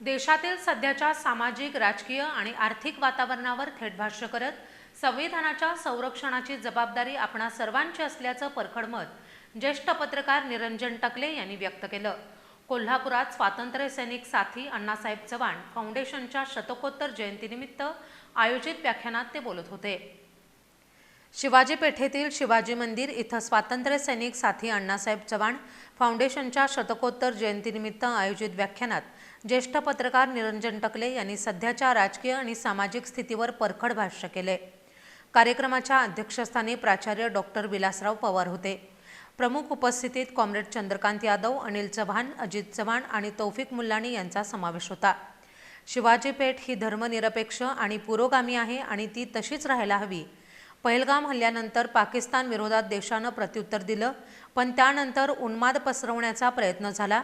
देशातील सध्याच्या सामाजिक राजकीय आणि आर्थिक वातावरणावर थेट भाष्य करत संविधानाच्या संरक्षणाची जबाबदारी आपणा सर्वांची असल्याचं परखड मत ज्येष्ठ पत्रकार निरंजन टकले यांनी व्यक्त केलं. कोल्हापुरात स्वातंत्र्य सैनिक साथी अण्णासाहेब चव्हाण फाउंडेशनच्या शतकोत्तर जयंतीनिमित्त आयोजित व्याख्यानात ते बोलत होते. शिवाजी पेठेतील शिवाजी मंदिर इथं स्वातंत्र्य सैनिक साथी अण्णासाहेब चव्हाण फाउंडेशनच्या शतकोत्तर जयंतीनिमित्त आयोजित व्याख्यानात ज्येष्ठ पत्रकार निरंजन टकले यांनी सध्याच्या राजकीय आणि सामाजिक स्थितीवर परखड भाष्य केले. कार्यक्रमाच्या अध्यक्षस्थानी प्राचार्य डॉक्टर विलासराव पवार होते. प्रमुख उपस्थितीत कॉम्रेड चंद्रकांत यादव अनिल चव्हाण अजित चव्हाण आणि तौफिक मुल्लानी यांचा समावेश होता. शिवाजी पेठ ही धर्मनिरपेक्ष आणि पुरोगामी आहे आणि ती तशीच राहायला हवी पहलगाम हल्ल्यानंतर पाकिस्तान विरोधात देशानं प्रत्युत्तर दिलं पण त्यानंतर उन्माद पसरवण्याचा प्रयत्न झाला.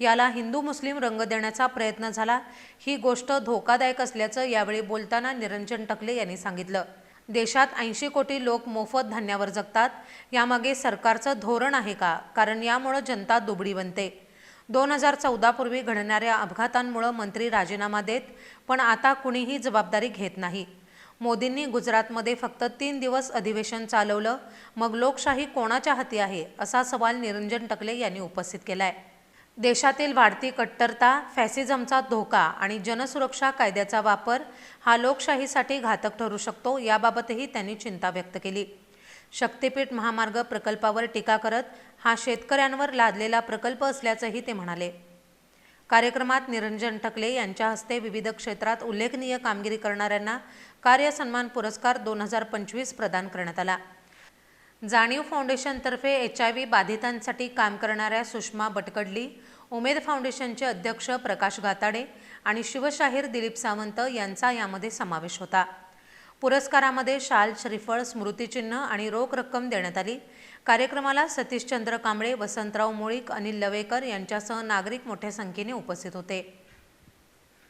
याला हिंदू मुस्लिम रंग देण्याचा प्रयत्न झाला. ही गोष्ट धोकादायक असल्याचं यावेळी बोलताना निरंजन टकले यांनी सांगितलं. देशात ऐंशी कोटी लोक मोफत धान्यावर जगतात. यामागे सरकारचं धोरण आहे का? कारण यामुळं जनता दुबडी बनते. दोन हजार चौदापूर्वी घडणाऱ्या अपघातांमुळं मंत्री राजीनामा देत पण आता कुणीही जबाबदारी घेत नाही. मोदींनी गुजरातमध्ये फक्त तीन दिवस अधिवेशन चालवलं मग लोकशाही कोणाच्या हाती आहे असा सवाल निरंजन टकले यांनी उपस्थित केलाय. देशातील वाढती कट्टरता फॅसिझमचा धोका आणि जनसुरक्षा कायद्याचा वापर हा लोकशाहीसाठी घातक ठरू शकतो याबाबतही त्यांनी चिंता व्यक्त केली. शक्तीपीठ महामार्ग प्रकल्पावर टीका करत हा शेतकऱ्यांवर लादलेला प्रकल्प असल्याचंही ते म्हणाले. कार्यक्रमात निरंजन टकले यांच्या हस्ते विविध क्षेत्रात उल्लेखनीय कामगिरी करणाऱ्यांना कार्यसन्मान पुरस्कार दोन हजार पंचवीस प्रदान करण्यात आला. जाणीव फाउंडेशनतर्फे एच आय व्ही बाधितांसाठी काम करणाऱ्या सुषमा बटकडली उमेद फाउंडेशनचे अध्यक्ष प्रकाश गाताडे आणि शिवशाहीर दिलीप सावंत यांचा यामध्ये समावेश होता. पुरस्कारामध्ये शाल श्रीफळ स्मृतिचिन्ह आणि रोख रक्कम देण्यात आली. कार्यक्रमाला सतीशचंद्र कांबळे वसंतराव मुळीक अनिल लवेकर यांच्यासह नागरिक मोठ्या संख्येने उपस्थित होते.